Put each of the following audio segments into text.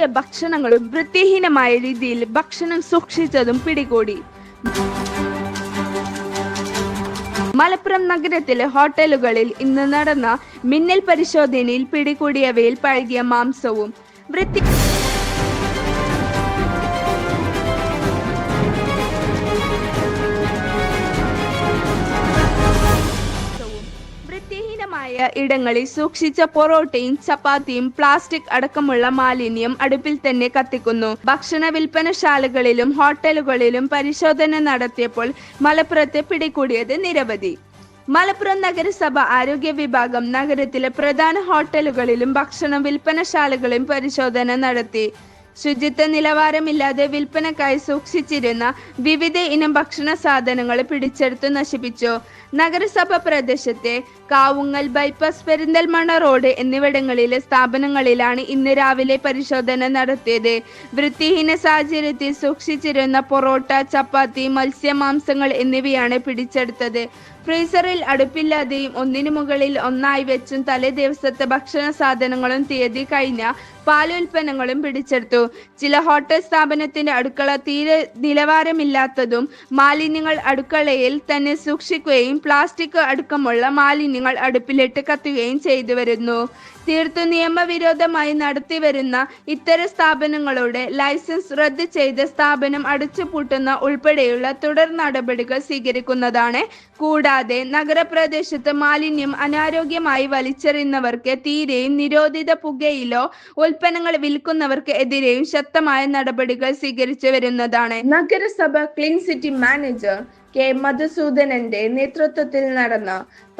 നൽകിയ ഭക്ഷണങ്ങളും വൃത്തിഹീനമായ രീതിയിൽ ഭക്ഷണം സൂക്ഷിച്ചതും പിടികൂടി. മലപ്പുറം നഗരത്തിലെ ഹോട്ടലുകളിൽ ഇന്ന് നടന്ന മിന്നൽ പരിശോധനയിൽ പിടികൂടിയവയിൽ പഴകിയ മാംസവും വൃത്തി വൃത്തിഹീനമായ ഇടങ്ങളിൽ സൂക്ഷിച്ച പൊറോട്ടയും ചപ്പാത്തിയും പ്ലാസ്റ്റിക് അടക്കമുള്ള മാലിന്യം അടുപ്പിൽ തന്നെ കത്തിക്കുന്നു. ഭക്ഷണ വിൽപ്പനശാലകളിലും ഹോട്ടലുകളിലും പരിശോധന നടത്തിയപ്പോൾ മലപ്പുറത്തെ പിടികൂടിയത് നിരവധി. മലപ്പുറം നഗരസഭ ആരോഗ്യ വിഭാഗം നഗരത്തിലെ പ്രധാന ഹോട്ടലുകളിലും ഭക്ഷണ വിൽപ്പനശാലകളിലും പരിശോധന നടത്തി. ശുചിത്വ നിലവാരമില്ലാതെ വിൽപ്പനക്കായി സൂക്ഷിച്ചിരുന്ന വിവിധ ഇനം ഭക്ഷണ സാധനങ്ങൾ പിടിച്ചെടുത്തു നശിപ്പിച്ചു. നഗരസഭ പ്രദേശത്തെ കാവുങ്ങൽ ബൈപ്പാസ് പെരിന്തൽമണ്ണ റോഡ് എന്നിവിടങ്ങളിലെ സ്ഥാപനങ്ങളിലാണ് ഇന്ന് രാവിലെ പരിശോധന നടത്തിയത്. വൃത്തിഹീന സാഹചര്യത്തിൽ സൂക്ഷിച്ചിരുന്ന പൊറോട്ട ചപ്പാത്തി മത്സ്യമാംസങ്ങൾ എന്നിവയാണ് പിടിച്ചെടുത്തത്. ഫ്രീസറിൽ അടുപ്പില്ലാതെയും ഒന്നിനു മുകളിൽ ഒന്നായി വെച്ചും തലേ ദിവസത്തെ ഭക്ഷണ സാധനങ്ങളും തീയതി കഴിഞ്ഞ പാലുൽപ്പന്നങ്ങളും പിടിച്ചെടുത്തു. ചില ഹോട്ടൽ സ്ഥാപനത്തിന്റെ അടുക്കള തീരെ നിലവാരമില്ലാത്തതും മാലിന്യങ്ങൾ അടുക്കളയിൽ തന്നെ സൂക്ഷിക്കുകയും പ്ലാസ്റ്റിക് അടുക്കമുള്ള മാലിന്യങ്ങൾ അടുപ്പിലിട്ട് കത്തുകയും ചെയ്തു വരുന്നു. തീർത്തു നിയമവിരോധമായി നടത്തിവരുന്ന ഇത്തരം സ്ഥാപനങ്ങളുടെ ലൈസൻസ് റദ്ദ് ചെയ്ത് സ്ഥാപനം അടച്ചുപൂട്ടുന്ന ഉൾപ്പെടെയുള്ള തുടർ നടപടികൾ സ്വീകരിക്കുന്നതാണ് കൂടാതെ നഗരപ്രദേശത്ത് മാലിന്യം അനാരോഗ്യമായി വലിച്ചെറിയുന്നവർക്ക് തീരെയും നിരോധിത പുകയിലോ ഉൽപ്പന്നങ്ങൾ വിൽക്കുന്നവർക്ക് എതിരെയും ശക്തമായ നടപടികൾ സ്വീകരിച്ചു വരുന്നതാണ്. നഗരസഭ ക്ലീൻ സിറ്റി മാനേജർ കെ മധുസൂദനന്റെ നേതൃത്വത്തിൽ നടന്ന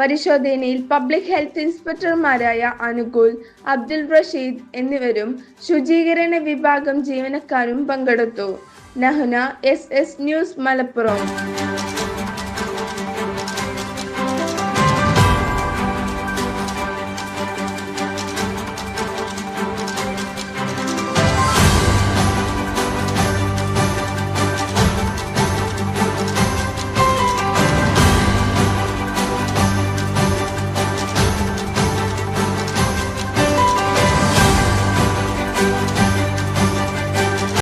പരിശോധനയിൽ പബ്ലിക് ഹെൽത്ത് ഇൻസ്പെക്ടർമാരായ അനുകൂൽ അബ്ദുൽ റഷീദ് എന്നിവരും ശുചീകരണ വിഭാഗം ജീവനക്കാരും പങ്കെടുത്തു. നഹ്ന എസ് എസ് ന്യൂസ് മലപ്പുറം.